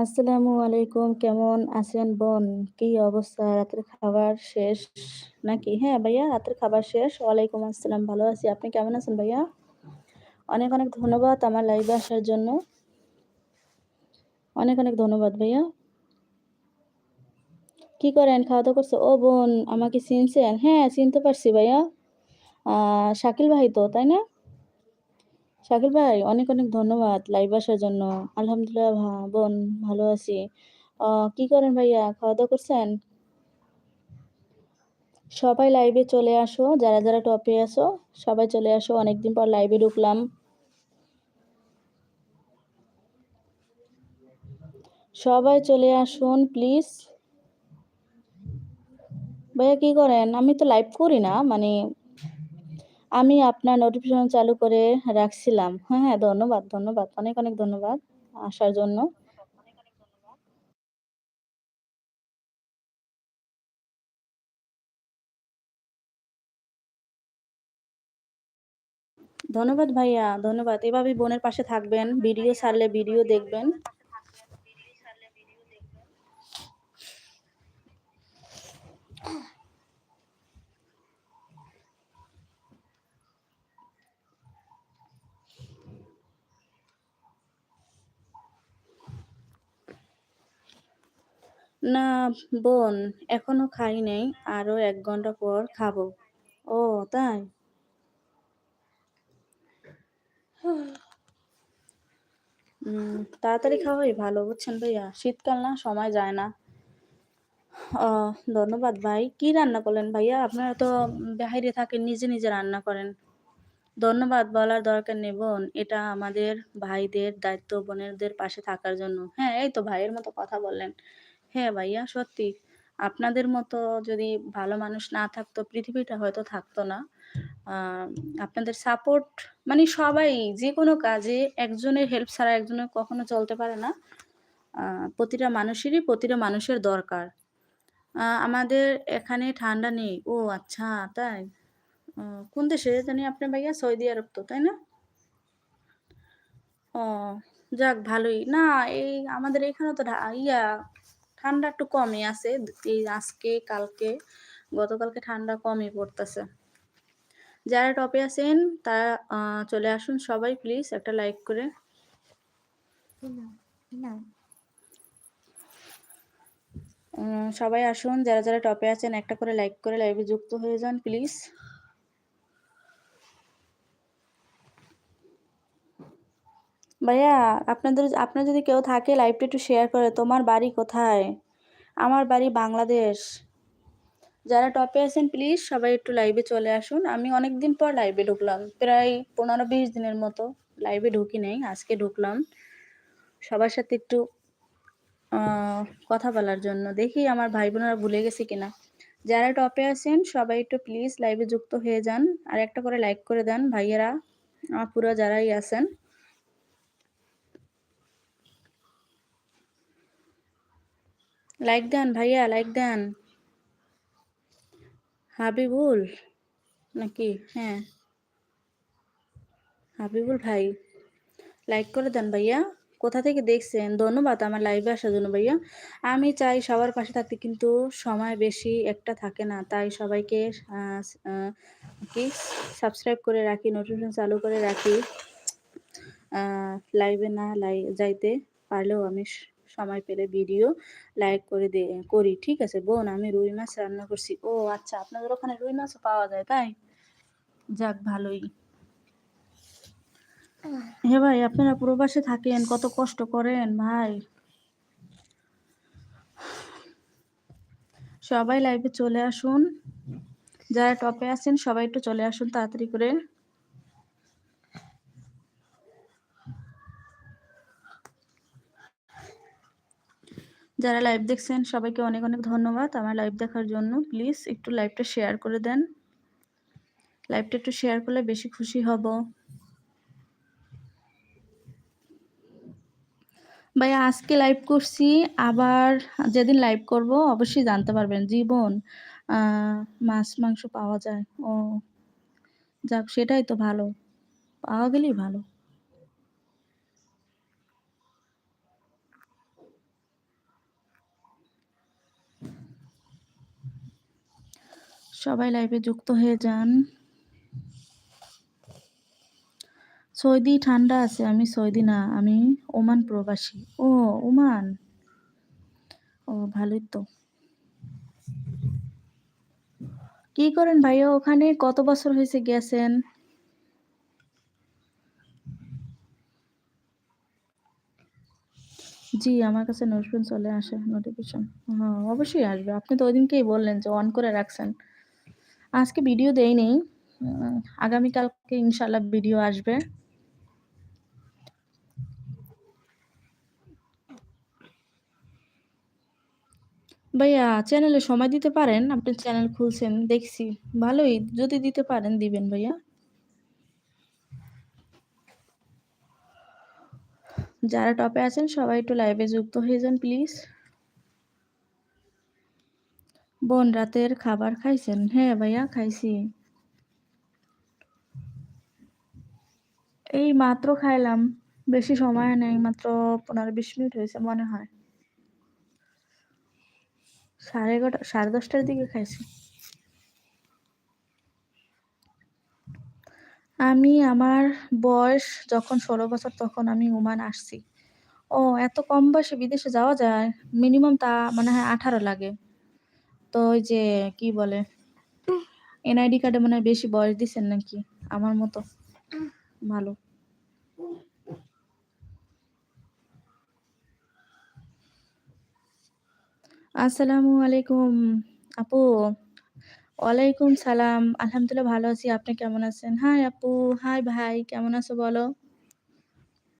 আসসালামু আলাইকুম। কেমন আছেন বোন? কি অবস্থা? রাতের খাবার শেষ নাকি? হ্যাঁ, ভাইয়া রাতের খাবার শেষ। ওয়ালাইকুম আসসালাম। ভালো আছি। আপনি কেমন আছেন ভাইয়া? অনেক, অনেক ধন্যবাদ আমার লাইভে আসার জন্য। অনেক, অনেক ধন্যবাদ ভাইয়া। কি করেন? খাওয়া-দাওয়া করছ? ও বোন আমাকে চিনছেন? হ্যাঁ, চিনতে পারছি ভাইয়া। শাকিল ভাই তো, তাই না? শাকিল ভাই অনেক, অনেক ধন্যবাদ লাইভ আসার জন্য। আলহামদুলিল্লাহ বোন ভালো আছি। কি করেন ভাইয়া? খাওয়া-দাওয়া করছেন? সবাই লাইভে চলে আসো। যারা, যারা টপে আসো সবাই চলে আসো। অনেকদিন পর লাইভে ঢুকলাম। সবাই চলে আসুন প্লিজ। ভাইয়া কি করেন? আমি তো লাইভ করি না। মানে আমি আপনার নোটিফিকেশন চালু করে রাখছিলাম। হ্যাঁ, হ্যাঁ ধন্যবাদ, ধন্যবাদ। অনেক, অনেক ধন্যবাদ আসার জন্য। ধন্যবাদ ভাইয়া, ধন্যবাদ। এভাবেই বোনের পাশে থাকবেন। ভিডিও ছাড়লে ভিডিও দেখবেন। না বোন, এখনও খাই নাই। আরও ১ ঘণ্টা পর খাব। ও তাই? তাড়াতাড়ি খাওয়াই ভালো বুঝছেন ভাইয়া। শীতকাল না সময় যায় না। ধন্যবাদ ভাই। কি রান্না করলেন ভাইয়া? আপনারা তো বাহিরে থাকেন নিজে, নিজে রান্না করেন। ধন্যবাদ বলার দরকার নেই বোন। এটা আমাদের ভাইদের দায়িত্ব বোনেদের পাশে থাকার জন্য। হ্যাঁ, এই তো ভাইয়ের মতো কথা বললেন। হ্যাঁ ভাইয়া সত্যি। আপনাদের মতো যদি ভালো মানুষ না থাকতো পৃথিবীটা হয়তো থাকতো না। আপনাদের সাপোর্ট মানে সবাই যে কোনো কাজে একজনের হেল্প ছাড়া একজনের কখনো চলতে পারে না। প্রতিটা মানুষেরই প্রতিটা মানুষের দরকার। আমাদের এখানে ঠান্ডা নেই। ও আচ্ছা তাই? কোন দেশে জানি আপনার ভাইয়া? সৌদি আরব তো, তাই না? ও যাক ভালোই। না এই আমাদের এখানে তো ইয়া ঠান্ডা একটু কমই আছে। এই আজকে, কালকে, গতকালকে ঠান্ডা কমই পড়তেছে। যারা টপে আছেন তারা চলে আসুন সবাই প্লিজ একটা লাইক করে। সবাই আসুন যারা, যারা টপে আছেন একটা করে লাইক করে লাইভে যুক্ত হয়ে যান প্লিজ। ভাইয়া আপনাদের আপনার যদি কেউ থাকে লাইভটা একটু শেয়ার করে। তোমার বাড়ি কোথায়? আমার বাড়ি বাংলাদেশ। যারা টপে আছেন প্লিজ সবাই একটু লাইভে চলে আসুন। আমি অনেক দিন পর লাইভে ঢুকলাম। প্রায় ১৫-২০ দিনের মতো লাইভে ঢুকি নাই। আজকে ঢুকলাম। সবার সাথে একটু কথা বলার জন্য। দেখি আমার ভাই বোনেরা ভুলে গেছে কিনা। যারা টপে আছেন সবাই একটু প্লিজ লাইভে যুক্ত হয়ে যান। আর একটা করে লাইক করে দেন ভাইয়েরা, আপুরা যারাই আছেন। লাইক দেন ভাইয়া লাইক দেন। হাবিবুল নাকি? হ্যাঁ। হাবিবুল ভাই লাইক করে দেন ভাইয়া। কোথা থেকে দেখছেন? ধন্যবাদ আমার লাইভে আসার জন্য ভাইয়া। আমি চাই সবার পাশে থাকতে কিন্তু সময় বেশি একটা থাকে না। তাই সবাইকে কি সাবস্ক্রাইব করে রাখি, নোটিফিকেশন চালু করে রাখি। লাইভে না লাই যাইতে পারলেও আমি সময় পেলে ভিডিও লাইক করে দে, করি। ঠিক আছে বোন, আমি রুই মাছ রান্না করছি। ও আচ্ছা আপনাদের ওখানে রুই মাছও পাওয়া যায়, তাই? যাক, ভালোই। হ্যাঁ ভাই, আপনারা প্রবাসে থাকেন, কত কষ্ট করেন, ভাই। সবাই লাইভে চলে আসুন। যারা টপে আছেন, সবাই একটু চলে আসুন, তাড়াতাড়ি করে। যারা লাইভ দেখছেন সবাইকে অনেক, অনেক ধন্যবাদ আমার লাইভ দেখার জন্য। প্লিজ একটু লাইভটা শেয়ার করে দেন। লাইভটা একটু শেয়ার করলে বেশি খুশি হব। ভাইয়া আজকে লাইভ করছি আবার যেদিন লাইভ করব অবশ্যই জানতে পারবেন। জীবন বোন মাছ মাংস পাওয়া যায়। ও যাক সেটাই তো ভালো। পাওয়া গেলেই ভালো। সবাই লাইভে যুক্ত হয়ে যান। সৌদি ঠান্ডা আছে, আমি সৌদি না, আমি ওমান প্রবাসী। ও, ওমান? ও, ভালোই তো। কি করেন ভাইয়া, ওখানে কত বছর হয়েছে গেছেন? জি, আমার কাছে নোটিফিকেশন চলে আসে নোটিফিকেশন হ্যাঁ অবশ্যই আসবে। আপনি তো ওই দিনকেই বললেন যে অন করে রাখছেন। আজকে ভিডিও দেই নেই আগামীকালকে ইনশাল্লাহ ভিডিও আসবে। ভাইয়া চ্যানেলে সময় দিতে পারেন? আপনি চ্যানেল খুলছেন, দেখছি। ভালোই, যদি দিতে পারেন, দিবেন ভাইয়া। যারা টপে আছেন, সবাই একটু লাইভে যুক্ত হয়ে যান প্লিজ বোন রাতের খাবার খাইছেন? হ্যাঁ ভাইয়া, খাইছি। এই মাত্র খাইলাম। বেশি সময় নেই, মাত্র পনেরো বিশ মিনিট হয়েছে মনে হয়। সাড়ে এগারোটা, সাড়ে দশটার দিকে খাইছি। আমি, আমার বয়স যখন ষোলো বছর, তখন আমি ওমান আসছি। ও, এত কম বয়সে বিদেশে যাওয়া যায়? মিনিমাম তা মনে হয় আঠারো লাগে। তো ওই যে কি বলে? এনআইডি কার্ডে মনে বেশি বয়স দিচ্ছেন নাকি? আমার মতো। ভালো। আসসালামু আলাইকুম। আপু, ওয়ালাইকুম সালাম। আলহামদুলিল্লাহ ভালো আছি। আপনি কেমন আছেন? হাই আপু, হাই ভাই। কেমন আছো বলো?